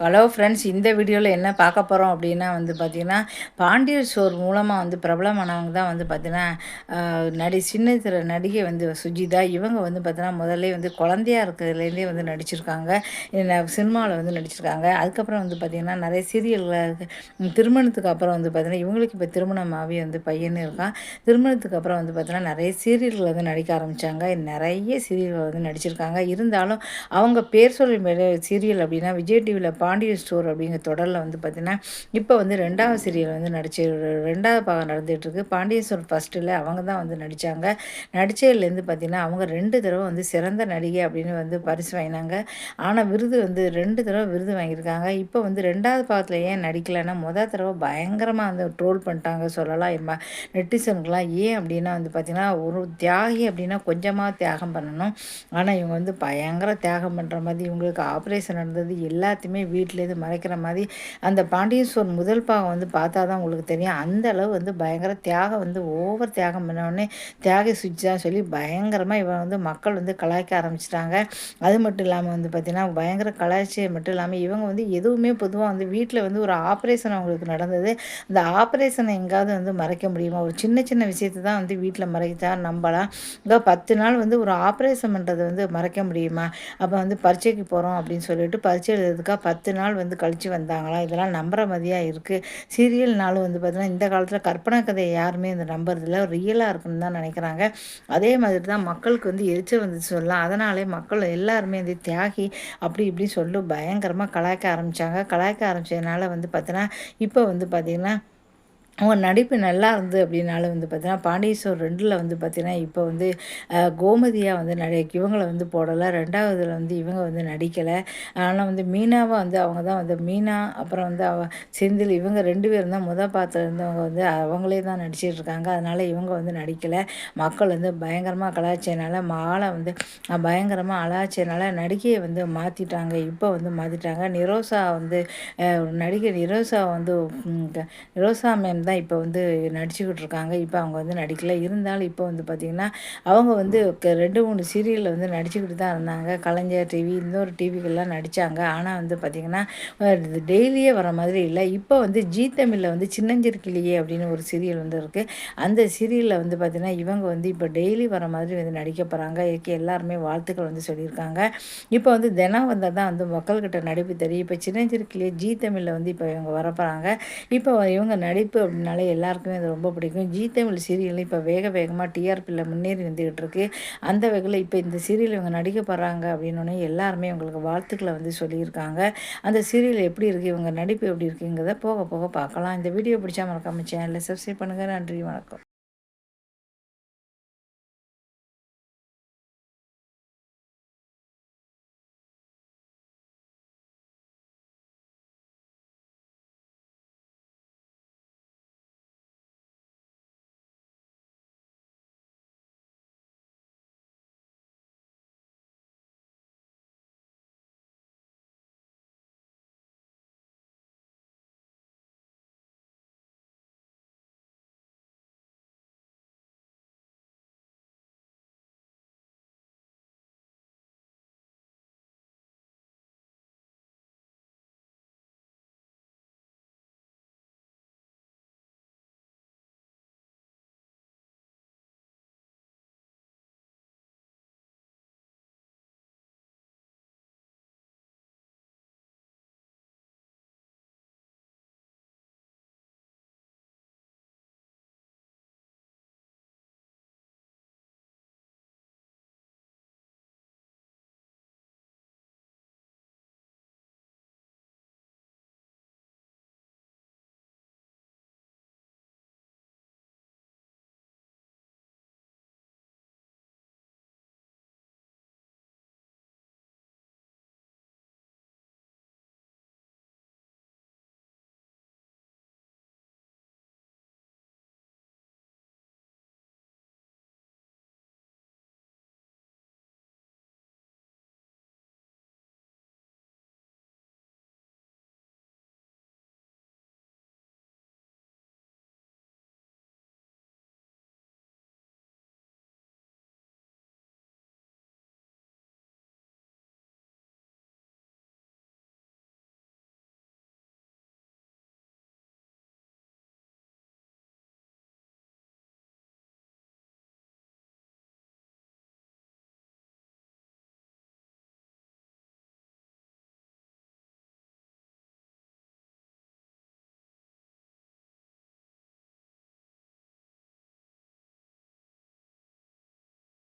Hello friends இந்த வீடியோவில் என்ன பார்க்க போகிறோம் அப்படின்னா வந்து பார்த்திங்கன்னா பாண்டியர் ஷோர் மூலமாக வந்து பிரபலமானவங்க தான் வந்து பார்த்திங்கன்னா நடி சின்ன திரு நடிகை வந்து சுஜிதா. இவங்க வந்து பார்த்திங்கன்னா முதல்ல வந்து குழந்தையா இருக்கிறதுலேருந்தே வந்து நடிச்சிருக்காங்க. சினிமாவில் வந்து நடிச்சிருக்காங்க. அதுக்கப்புறம் வந்து பார்த்திங்கன்னா நிறைய சீரியல்கள் திருமணத்துக்கு அப்புறம் வந்து பார்த்திங்கன்னா இவங்களுக்கு இப்போ திருமணமாகவே வந்து பையன் இருக்கான். திருமணத்துக்கு அப்புறம் வந்து பார்த்திங்கன்னா நிறைய சீரியல்கள் வந்து நடிக்க ஆரம்பித்தாங்க நிறைய சீரியல்கள் வந்து நடிச்சிருக்காங்க. இருந்தாலும் அவங்க பேர் சொல்லி சீரியல் அப்படின்னா விஜய் டிவியில் பாண்டிய ஸ்டோர் அப்படிங்கிற தொடரில் வந்து பார்த்திங்கன்னா இப்போ வந்து ரெண்டாவது சீரியல் வந்து நடிச்சு ரெண்டாவது பாகம் நடந்துகிட்ருக்கு பாண்டியஸ்வரர் ஃபஸ்ட்டில் அவங்க தான் வந்து நடித்தாங்க நடித்ததுலேருந்து பார்த்திங்கன்னா அவங்க ரெண்டு தடவை வந்து சிறந்த நடிகை அப்படின்னு வந்து பரிசு வாங்கினாங்க. ஆனால் விருது வந்து ரெண்டு தடவை விருது வாங்கியிருக்காங்க. இப்போ வந்து ரெண்டாவது பாகத்தில் ஏன் நடிக்கலைன்னா மொதல் தடவை பயங்கரமாக வந்து ட்ரோல் பண்ணிட்டாங்க சொல்லலாம். எம்ம நெட்டிசனுக்கெலாம் ஏன் அப்படின்னா வந்து பார்த்திங்கன்னா ஒரு தியாகி அப்படின்னா கொஞ்சமாக தியாகம் பண்ணணும். ஆனால் இவங்க வந்து பயங்கர தியாகம் பண்ணுற மாதிரி இவங்களுக்கு ஆப்ரேஷன் நடந்தது எல்லாத்தையுமே வீட்டிலேருந்து மறைக்கிற மாதிரி அந்த பாண்டியன் முதல் பாகம் வந்து பார்த்தா தான் உங்களுக்கு தெரியும். அந்த அளவு வந்து பயங்கர தியாகம் வந்து ஓவர் தியாகம் பண்ணோடனே தியாக சுவிட்சான்னு சொல்லி பயங்கரமாக இவன் வந்து மக்கள் வந்து கலாய்க்க ஆரம்பிச்சிட்டாங்க. அது மட்டும் இல்லாமல் வந்து பார்த்திங்கன்னா பயங்கர கலாய்ச்சி மட்டும் இல்லாமல் இவங்க வந்து எதுவுமே பொதுவாக வந்து வீட்டில் வந்து ஒரு ஆப்ரேஷன் அவங்களுக்கு நடந்தது. அந்த ஆப்ரேஷனை எங்காவது வந்து மறைக்க முடியுமா? ஒரு சின்ன சின்ன விஷயத்தை தான் வந்து வீட்டில் மறைச்சா நம்பலாம். இதோ பத்து நாள் வந்து ஒரு ஆப்ரேஷன் பண்ணுறது வந்து மறைக்க முடியுமா? அப்போ வந்து பரீட்சைக்கு போகிறோம் அப்படின்னு சொல்லிட்டு பரீட்சை எழுதுறதுக்காக பத்து பத்து நாள் வந்து கழித்து வந்தாங்களா? இதெல்லாம் நம்புற மாதிரியாக இருக்குது சீரியல்னாலும் வந்து பார்த்திங்கன்னா இந்த காலத்தில் கற்பனை கதையை யாருமே இந்த நம்புறதில்ல. ரியலாக இருக்குன்னு தான் நினைக்கிறாங்க. அதே மாதிரி தான் மக்களுக்கு வந்து எரிச்சல் வந்து சொல்லலாம். அதனாலே மக்கள் எல்லாருமே வந்து தியாகி அப்படி இப்படி சொல்லி பயங்கரமாக கலாய்க்க ஆரம்பித்தாங்க கலாய்க்க ஆரம்பித்ததுனால வந்து பார்த்தீங்கன்னா இப்போ வந்து பார்த்திங்கன்னா அவங்க நடிப்பு நல்லா இருந்து அப்படின்னாலும் வந்து பார்த்தீங்கன்னா பாண்டீஸ்வர் ரெண்டில் வந்து பார்த்திங்கன்னா இப்போ வந்து கோமதியாக வந்து நடி இவங்களை வந்து போடலை. ரெண்டாவதுல வந்து இவங்க வந்து நடிக்கலை. ஆனால் வந்து மீனாவை வந்து அவங்க தான் வந்து மீனா அப்புறம் வந்து அவ செந்தில் இவங்க ரெண்டு பேரும் தான் முத பாத்திரம் இருந்தவங்க வந்து அவங்களே தான் நடிச்சிட்டு இருக்காங்க. அதனால் இவங்க வந்து நடிக்கலை. மக்கள் வந்து பயங்கரமாக கலாச்சியனால மாலை வந்து பயங்கரமாக அலாச்சியனால நடிகையை வந்து மாற்றிட்டாங்க இப்போ வந்து மாற்றிட்டாங்க நிரோசா வந்து நடிகை நிரோசா வந்து நிரோசா மேம் தான் இப்போ வந்து நடிச்சுக்கிட்டு இருக்காங்க இப்போ அவங்க வந்து நடிக்கல. இருந்தாலும் இப்போ வந்து பார்த்திங்கன்னா அவங்க வந்து ரெண்டு மூணு சீரியலில் வந்து நடிச்சுக்கிட்டு தான் இருந்தாங்க. கலைஞர் டிவி இன்னொரு டிவிகள்லாம் நடித்தாங்க ஆனால் வந்து பார்த்திங்கன்னா டெய்லியே வர மாதிரி இல்லை. இப்போ வந்து ஜீ தமிழில் வந்து சின்னஞ்சிருக்கிளியே அப்படின்னு ஒரு சீரியல் வந்து இருக்குது அந்த சீரியலில் வந்து பார்த்திங்கன்னா இவங்க வந்து இப்போ டெய்லி வர மாதிரி வந்து நடிக்க போகிறாங்க இதுக்கு எல்லாருமே வாழ்த்துக்கள் வந்து சொல்லியிருக்காங்க. இப்போ வந்து தினம் வந்தால் தான் வந்து மக்கள்கிட்ட நடிப்பு தெரியும். இப்போ சின்னஞ்சிருக்கிளியே ஜீ தமிழில் வந்து இப்போ இவங்க வரப்போகிறாங்க இப்போ இவங்க நடிப்பு அப்படின்னாலே எல்லாருக்குமே அது ரொம்ப பிடிக்கும். ஜி தமிழ் சீரியல் இப்போ வேக வேகமாக டிஆர்பியில் முன்னேறி வந்துக்கிட்டு இருக்கு. அந்த வகையில் இப்போ இந்த சீரியல் இவங்க நடிக்க போகிறாங்க அப்படின்னோடனே எல்லாருமே இவங்களுக்கு வாழ்த்துக்களை வந்து சொல்லியிருக்காங்க. அந்த சீரியல் எப்படி இருக்குது இவங்க நடிப்பு எப்படி இருக்குங்கிறத போக போக பார்க்கலாம். இந்த வீடியோ பிடிச்சா மறக்காம சேனலில் சப்ஸ்கிரைப் பண்ணுங்கள் நன்றி வணக்கம்.